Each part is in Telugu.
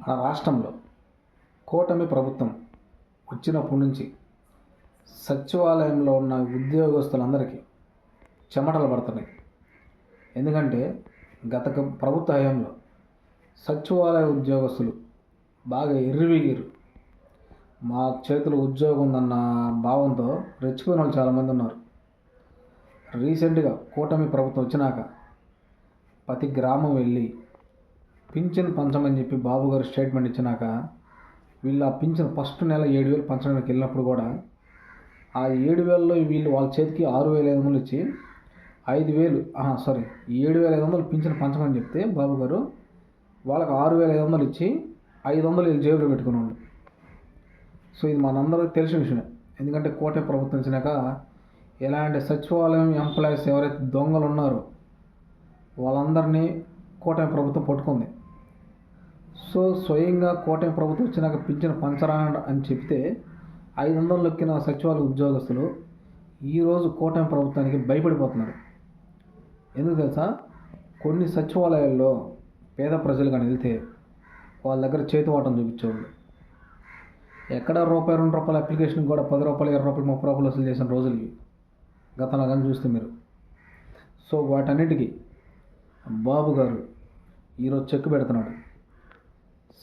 మన రాష్ట్రంలో కూటమి ప్రభుత్వం వచ్చినప్పటి నుంచి సచివాలయంలో ఉన్న ఉద్యోగస్తులందరికీ చెమటలు పడుతున్నాయి. ఎందుకంటే గత ప్రభుత్వ హయాంలో సచివాలయ ఉద్యోగస్తులు బాగా ఎర్రివిగిరు మా చేతిలో ఉద్యోగం ఉందన్న భావంతో రెచ్చిపోయిన వాళ్ళు చాలామంది ఉన్నారు. రీసెంట్గా కూటమి ప్రభుత్వం వచ్చినాక ప్రతి గ్రామం వెళ్ళి పింఛన్ పంచమని చెప్పి బాబు గారు స్టేట్మెంట్ ఇచ్చినాక వీళ్ళు ఆ పింఛన్ ఫస్ట్ నెల ఏడు వేలు పంచడానికి వెళ్ళినప్పుడు కూడా ఆ ఏడు వేలలో వీళ్ళు వాళ్ళ చేతికి ఆరు వేల ఐదు వందలు ఇచ్చి ఐదు వేలు సారీ ఏడు వేల ఐదు వందలు పింఛన్ పంచమని చెప్తే బాబు గారు వాళ్ళకి ఆరు వేల ఐదు వందలు ఇచ్చి ఐదు వందలు వీళ్ళు జేబులో పెట్టుకున్నాడు. సో ఇది మనందరికీ తెలిసిన విషయమే. ఎందుకంటే కోటే ప్రభుత్వం ఇచ్చినాక ఎలాంటి సచివాలయం ఎంప్లాయీస్ ఎవరైతే దొంగలు ఉన్నారో వాళ్ళందరినీ కూటమి ప్రభుత్వం పట్టుకుంది. సో స్వయంగా కూటమి ప్రభుత్వం వచ్చినాక పింఛను పంచరా అని చెప్తే ఐదు వందలు లొక్కిన సచివాలయ ఉద్యోగస్తులు ఈరోజు కూటమి ప్రభుత్వానికి భయపడిపోతున్నారు. ఎందుకు తెలుసా? కొన్ని సచివాలయాల్లో పేద ప్రజలు కానీ వెళ్తే వాళ్ళ దగ్గర చేతి వాటం చూపించేవాళ్ళు. ఎక్కడ రూపాయి రెండు రూపాయల అప్లికేషన్ కూడా పది రూపాయలు ఇరవై రూపాయలు ముప్పై రూపాయలు వసూలు చేసిన రోజులు ఇవి. గతంలో కానీ చూస్తే మీరు. సో వాటన్నిటికీ బాబు గారు ఈరోజు చెక్ పెడుతున్నాడు.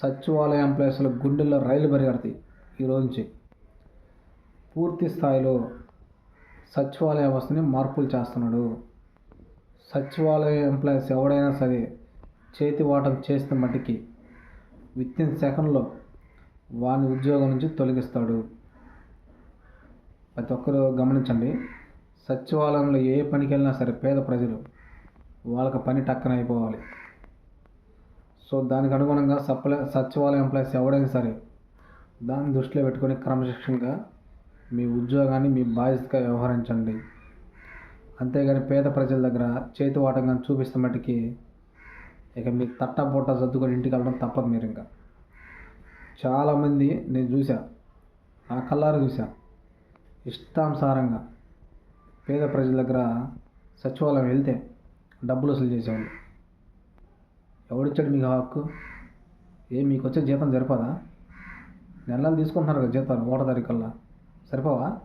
సచివాలయ ఎంప్లాయీస్ల గుండెల్లో రైలు పరిగెడతాయి ఈరోజు నుంచి. పూర్తి స్థాయిలో సచివాలయ వ్యవస్థని మార్పులు చేస్తున్నాడు. సచివాలయ ఎంప్లాయీస్ ఎవడైనా సరే చేతి వాటం చేసిన మట్టికి విత్ ఇన్ సెకండ్లో వాని ఉద్యోగం నుంచి తొలగిస్తాడు. ప్రతి ఒక్కరు గమనించండి సచివాలయంలో ఏ పనికి వెళ్ళినా సరే పేద ప్రజలు వాళ్ళకి పని టక్కన అయిపోవాలి. సో దానికి అనుగుణంగా సప్లై సచివాలయ ఎంప్లాయీస్ ఎవడైనా సరే దాన్ని దృష్టిలో పెట్టుకొని క్రమశిక్షణగా మీ ఉద్యోగాన్ని మీ బాధ్యతగా వ్యవహరించండి. అంతేగాని పేద ప్రజల దగ్గర చేతి వాటంగా చూపిస్తే మట్టుకి ఇక మీ తట్ట బుట్ట సర్దుకొని ఇంటికి వెళ్ళడం తప్పదు మీరు ఇంకా. చాలామంది నేను చూసా నా కళ్ళారు చూసా ఇష్టానుసారంగా పేద ప్రజల దగ్గర సచివాలయం వెళ్తే డబ్బులు వసూలు చేసేవాళ్ళు. ఎవడిచ్చాడు మీకు హక్కు? ఏ మీకు వచ్చే జీతం సరిపోదా? నెలలు తీసుకుంటున్నారు కదా జీతాలు ఒకటో తారీఖుల్లో. సరిపోవా?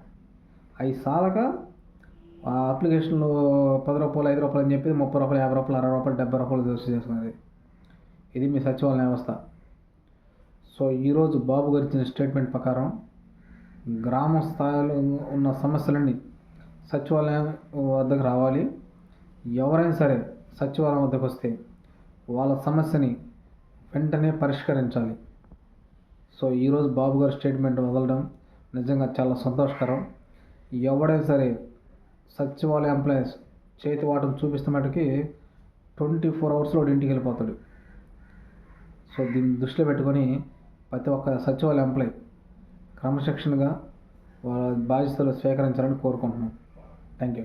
అవి సాలక ఆ అప్లికేషన్లో పది రూపాయలు ఐదు రూపాయలు అని చెప్పి ముప్పై రూపాయలు యాభై రూపాయలు అరవై రూపాయలు డెబ్బై రూపాయలు వసూలు చేసుకునేది. ఇది మీ సచివాలయ వ్యవస్థ. సో ఈరోజు బాబు గారు ఇచ్చిన స్టేట్మెంట్ ప్రకారం గ్రామ స్థాయిలో ఉన్న సమస్యలన్నీ సచివాలయం వద్దకు రావాలి. ఎవరైనా సరే సచివాలయం వద్దకు వస్తే వాళ్ళ సమస్యని వెంటనే పరిష్కరించాలి. సో ఈరోజు బాబు గారు స్టేట్మెంట్ వదలడం నిజంగా చాలా సంతోషకరం. ఎవడైనా సరే సచివాలయ ఎంప్లాయీస్ చేతి వాటం చూపిస్తే మటుకి ట్వంటీ ఫోర్ అవర్స్లో ఇంటికి వెళ్ళిపోతాడు. సో దీన్ని దృష్టిలో పెట్టుకొని ప్రతి ఒక్క సచివాలయ ఎంప్లాయీ క్రమశిక్షణగా వాళ్ళ బాధ్యతలు స్వీకరించాలని కోరుకుంటున్నాం. Thank you.